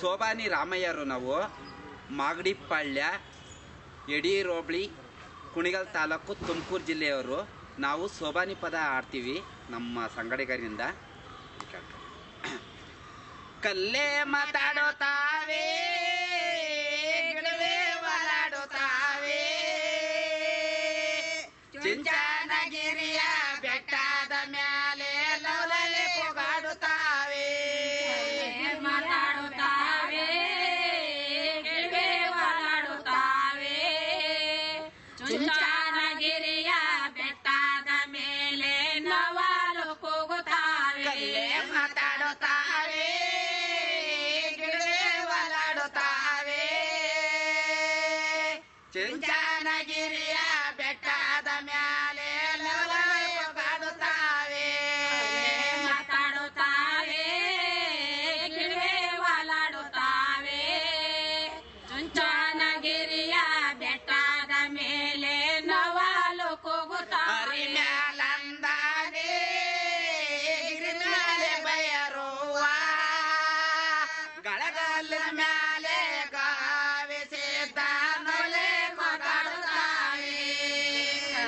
ಸೋಬಾನಿ ರಾಮಯ್ಯರು ನಾವು ಮಾಗಡಿ ಪಾಳ್ಯ ಹೋಬಳಿ ಕುಣಿಗಲ್ ತಾಲೂಕು ತುಮಕೂರು ಜಿಲ್ಲೆಯವರು ನಾವು ಸೋಬಾನಿ ಪದ ಆಡ್ತೀವಿ ನಮ್ಮ ಸಂಗಡಿಗರಿಂದ. ಕಲ್ಲೇ ಮಾತಾಡೋ ಗಿಡವೇ ಚುಂಚಾನಗಿರಿಯ ಬೆಟ್ಟದ ಮೇಲೆ ನವಾಲು ಕೂಗುತ್ತಾವೆ. ಮಾತಾಡುತ್ತಾವೆ ಗಿಡವೇ ಒಲಾಡುತ್ತಾವೆ ಚಿಂಚಾನಗಿರಿಯ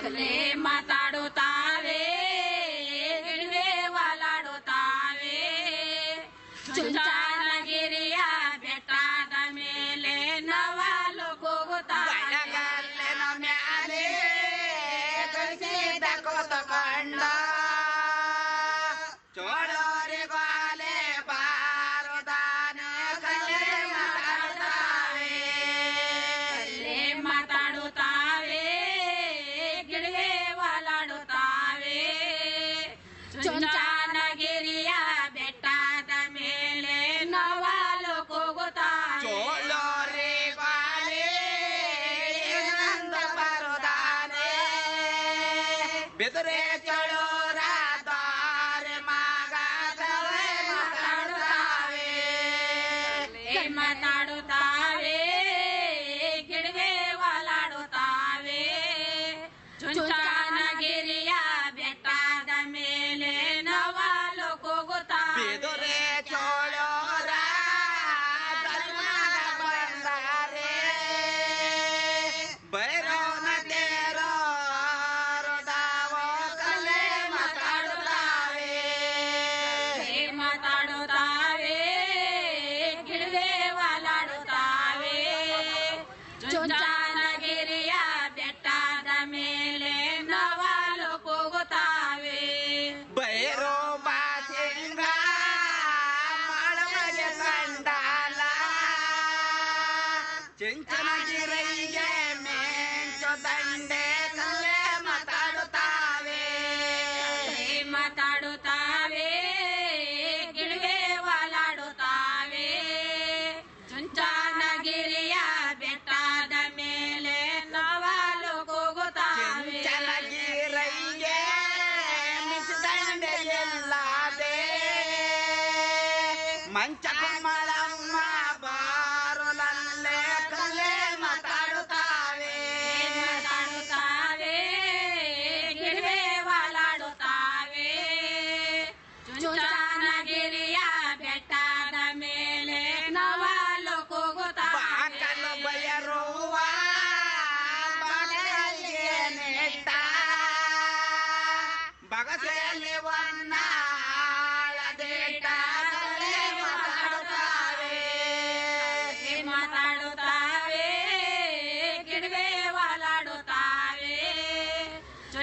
સગલે માતાડો તાવે ગીણવે વાલાડો તાવે ચુંચા લગીરિયા બેટા તમે લે નવા લોકો ગોતા લે મે આલે रे चढो रातार मागा मताडू don't, ម៉ាញ់ចាក់ខ្លួនម៉ែ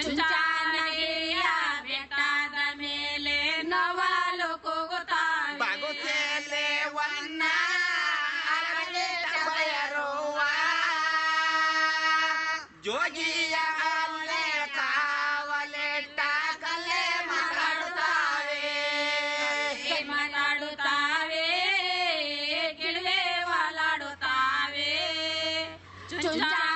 ಚುಂಚಾನಗಿಯ ಬೆಟ್ಟದ ಮೇಲೆ ನವಾಲು ಕೂಗುತ್ತ ಬಗುತ್ತೇಲೆ ವನ್ನ ಬಯರುವ ಜೋಗಿಯ ಅಲ್ಲೇ ಕಾವಲೆಟ್ಟ ಕಲೆ ಮಾತಾಡುತ್ತಾವೆ ಮಾತಾಡುತ್ತಾವೆ ಗಿಡವೆ ವಾಲಾಡುತ್ತಾವೆ ಚುಂಚಾ